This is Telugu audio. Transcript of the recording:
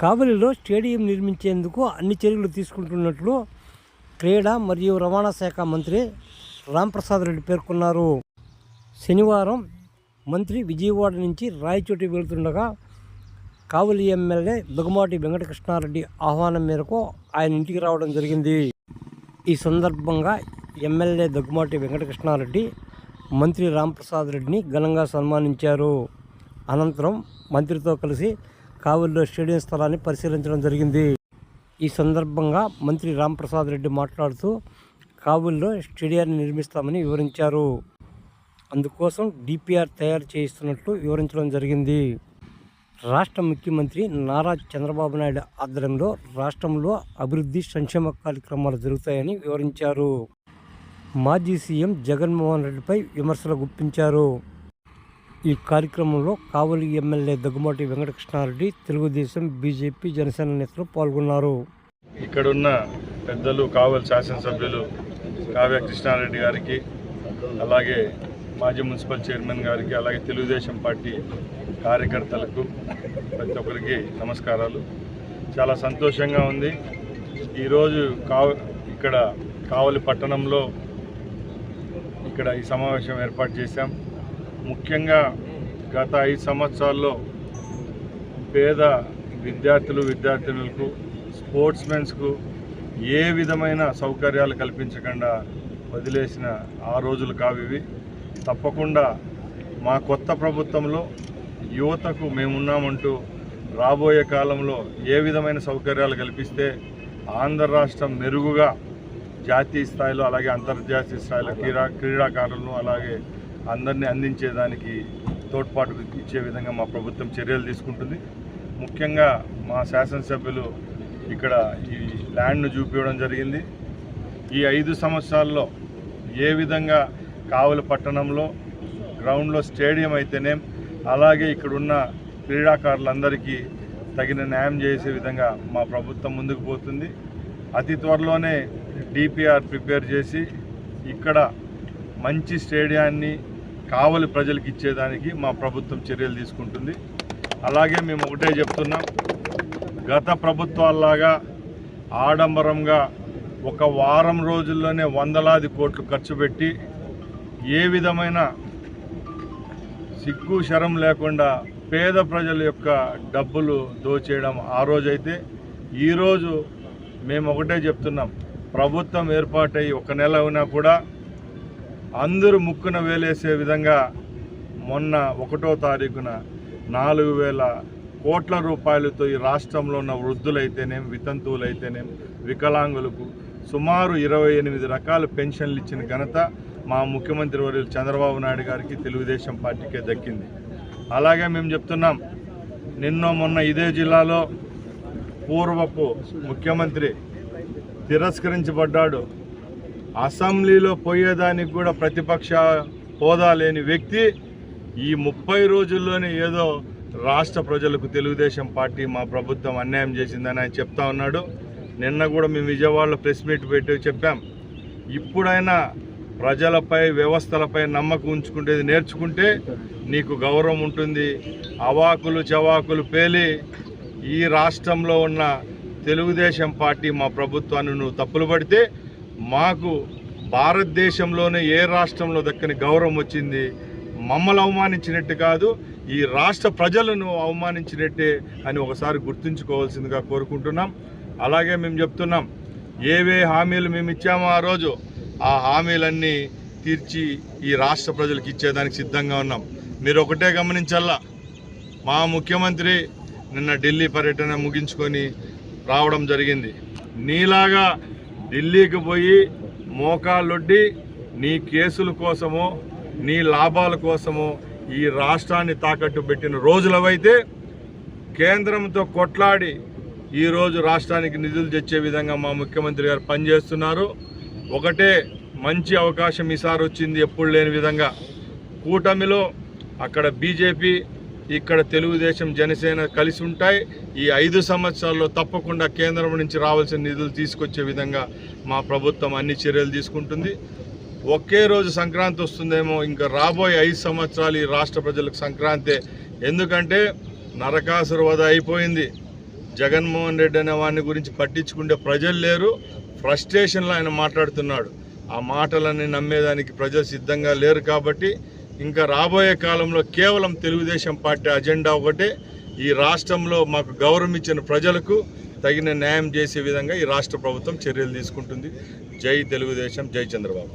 కావలిలో స్టేడియం నిర్మించేందుకు అన్ని చర్యలు తీసుకుంటున్నట్లు క్రీడా మరియు రవాణా శాఖ మంత్రి రాంప్రసాద్ రెడ్డి పేర్కొన్నారు. శనివారం మంత్రి విజయవాడ నుంచి రాయచోటి వెళ్తుండగా కావలి ఎమ్మెల్యే దుగమాటి వెంకటకృష్ణారెడ్డి ఆహ్వానం మేరకు ఆయన ఇంటికి రావడం జరిగింది. ఈ సందర్భంగా ఎమ్మెల్యే దగ్గుమాటి వెంకటకృష్ణారెడ్డి మంత్రి రాంప్రసాద్ రెడ్డిని ఘనంగా సన్మానించారు. అనంతరం మంత్రితో కలిసి కావలిలో స్టేడియం స్థలాన్ని పరిశీలించడం జరిగింది. ఈ సందర్భంగా మంత్రి రాంప్రసాద్ రెడ్డి మాట్లాడుతూ కావలిలో స్టేడియాన్ని నిర్మిస్తామని వివరించారు. అందుకోసం డిపిఆర్ తయారు చేయిస్తున్నట్లు వివరించడం జరిగింది. రాష్ట్ర ముఖ్యమంత్రి నారా చంద్రబాబు నాయుడు ఆధ్వర్యంలో రాష్ట్రంలో అభివృద్ధి సంక్షేమ కార్యక్రమాలు జరుగుతాయని వివరించారు. మాజీ సీఎం జగన్మోహన్ రెడ్డిపై విమర్శలు గుప్పించారు. ఈ కార్యక్రమంలో కావలి ఎమ్మెల్యే దగ్గుమాటి వెంకటకృష్ణారెడ్డి తెలుగుదేశం బీజేపీ జనసేన నేతలు పాల్గొన్నారు. ఇక్కడున్న పెద్దలు కావలి శాసనసభ్యులు కావ్య కృష్ణారెడ్డి గారికి అలాగే మాజీ మున్సిపల్ చైర్మన్ గారికి అలాగే తెలుగుదేశం పార్టీ కార్యకర్తలకు ప్రతి ఒక్కరికి నమస్కారాలు. చాలా సంతోషంగా ఉంది. ఈరోజు కావ ఇక్కడ కావలి పట్టణంలో ఇక్కడ ఈ సమావేశం ఏర్పాటు చేశాం. ముఖ్యంగా గత ఐదు సంవత్సరాల్లో పేద విద్యార్థులు విద్యార్థినులకు స్పోర్ట్స్మెన్స్కు ఏ విధమైన సౌకర్యాలు కల్పించకుండా వదిలేసిన ఆ రోజులు కావివి తప్పకుండా మా కొత్త ప్రభుత్వంలో యువతకు మేమున్నామంటూ రాబోయే కాలంలో ఏ విధమైన సౌకర్యాలు కల్పిస్తే ఆంధ్ర రాష్ట్రం మెరుగుగా జాతీయ స్థాయిలో అలాగే అంతర్జాతీయ స్థాయిలో క్రీడా క్రీడాకారులను అలాగే అందరినీ అందించేదానికి తోడ్పాటు ఇచ్చే విధంగా మా ప్రభుత్వం చర్యలు తీసుకుంటుంది. ముఖ్యంగా మా శాసనసభ్యులు ఇక్కడ ఈ ల్యాండ్ను చూపించడం జరిగింది. ఈ ఐదు సంవత్సరాల్లో ఏ విధంగా కావలి పట్టణంలో గ్రౌండ్లో స్టేడియం అయితేనేం అలాగే ఇక్కడున్న క్రీడాకారులందరికీ తగిన న్యాయం చేసే విధంగా మా ప్రభుత్వం ముందుకు పోతుంది. అతి త్వరలోనే డిపిఆర్ ప్రిపేర్ చేసి ఇక్కడ మంచి స్టేడియాన్ని కావలి ప్రజలకు ఇచ్చేదానికి మా ప్రభుత్వం చర్యలు తీసుకుంటుంది. అలాగే మేము ఒకటే చెప్తున్నాం గత ప్రభుత్వాల్లాగా ఆడంబరంగా ఒక వారం రోజుల్లోనే వందలాది కోట్లు ఖర్చు పెట్టి ఏ విధమైన సిగ్గు శరం లేకుండా పేద ప్రజల యొక్క డబ్బులు దోచేయడం ఆ రోజైతే. ఈరోజు మేము ఒకటే చెప్తున్నాం ప్రభుత్వం ఏర్పాటై ఒక నెల అయినా కూడా అందరూ ముక్కున వేలేసే విధంగా మొన్న ఒకటో తారీఖున నాలుగు వేల కోట్ల రూపాయలతో ఈ రాష్ట్రంలో ఉన్న వృద్ధులైతేనేం వితంతువులైతేనేం వికలాంగులకు సుమారు ఇరవై ఎనిమిది రకాల పెన్షన్లు ఇచ్చిన ఘనత మా ముఖ్యమంత్రి వర్యులు చంద్రబాబు నాయుడు గారికి తెలుగుదేశం పార్టీకే దక్కింది. అలాగే మేము చెప్తున్నాం నిన్న మొన్న ఇదే జిల్లాలో పూర్వపు ముఖ్యమంత్రి తిరస్కరించబడ్డాడు. అసెంబ్లీలో పోయేదానికి కూడా ప్రతిపక్ష హోదా లేని వ్యక్తి ఈ ముప్పై రోజుల్లోనే ఏదో రాష్ట్ర ప్రజలకు తెలుగుదేశం పార్టీ మా ప్రభుత్వం అన్యాయం చేసిందని ఆయన చెప్తా ఉన్నాడు. నిన్న కూడా మేము విజయవాడలో ప్రెస్ మీట్ పెట్టి చెప్పాం. ఇప్పుడైనా ప్రజలపై వ్యవస్థలపై నమ్మకం ఉంచుకుంటేది నేర్చుకుంటే నీకు గౌరవం ఉంటుంది. అవాకులు చవాకులు పేలి ఈ రాష్ట్రంలో ఉన్న తెలుగుదేశం పార్టీ మా ప్రభుత్వాన్ని నువ్వు తప్పులు పడితే మాకు భారతదేశంలోనే ఏ రాష్ట్రంలో దక్కని గౌరవం వచ్చింది మమ్మల్ని అవమానించినట్టు కాదు ఈ రాష్ట్ర ప్రజలను అవమానించినట్టే అని ఒకసారి గుర్తుంచుకోవాల్సిందిగా కోరుకుంటున్నాం. అలాగే మేము చెప్తున్నాం ఏవే హామీలు మేము ఇచ్చామో ఆ రోజు ఆ హామీలన్నీ తీర్చి ఈ రాష్ట్ర ప్రజలకు ఇచ్చేదానికి సిద్ధంగా ఉన్నాం. మీరు ఒకటే గమనించల్లా మా ముఖ్యమంత్రి నిన్న ఢిల్లీ పర్యటన ముగించుకొని రావడం జరిగింది. నీలాగా ఢిల్లీకి పోయి మోకాళ్ళొడ్డి నీ కేసుల కోసమో నీ లాభాల కోసమో ఈ రాష్ట్రాన్ని తాకట్టు పెట్టిన రోజులవైతే కేంద్రంతో కొట్లాడి ఈరోజు రాష్ట్రానికి నిధులు తెచ్చే విధంగా మా ముఖ్యమంత్రి గారు పనిచేస్తున్నారు. ఒకటే మంచి అవకాశం ఈసారి వచ్చింది ఎప్పుడు లేని విధంగా. కూటమిలో అక్కడ బీజేపీ ఇక్కడ తెలుగుదేశం జనసేన కలిసి ఉంటాయి. ఈ ఐదు సంవత్సరాల్లో తప్పకుండా కేంద్రం నుంచి రావాల్సిన నిధులు తీసుకొచ్చే విధంగా మా ప్రభుత్వం అన్ని చర్యలు తీసుకుంటుంది. ఒకే రోజు సంక్రాంతి వస్తుందేమో ఇంకా రాబోయే ఐదు సంవత్సరాలు ఈ రాష్ట్ర ప్రజలకు సంక్రాంతే. ఎందుకంటే నరకాసుర వధ అయిపోయింది. జగన్మోహన్ రెడ్డి అనే వాడిని గురించి పట్టించుకుంటే ప్రజలు లేరు. ఫ్రస్ట్రేషన్లో ఆయన మాట్లాడుతున్నాడు. ఆ మాటలన్నీ నమ్మేదానికి ప్రజలు సిద్ధంగా లేరు కాబట్టి ఇంకా రాబోయే కాలంలో కేవలం తెలుగుదేశం పార్టీ అజెండా ఒకటే. ఈ రాష్ట్రంలో మాకు గౌరవం ఇచ్చిన ప్రజలకు తగిన న్యాయం చేసే విధంగా ఈ రాష్ట్ర ప్రభుత్వం చర్యలు తీసుకుంటుంది. జై తెలుగుదేశం జై చంద్రబాబు.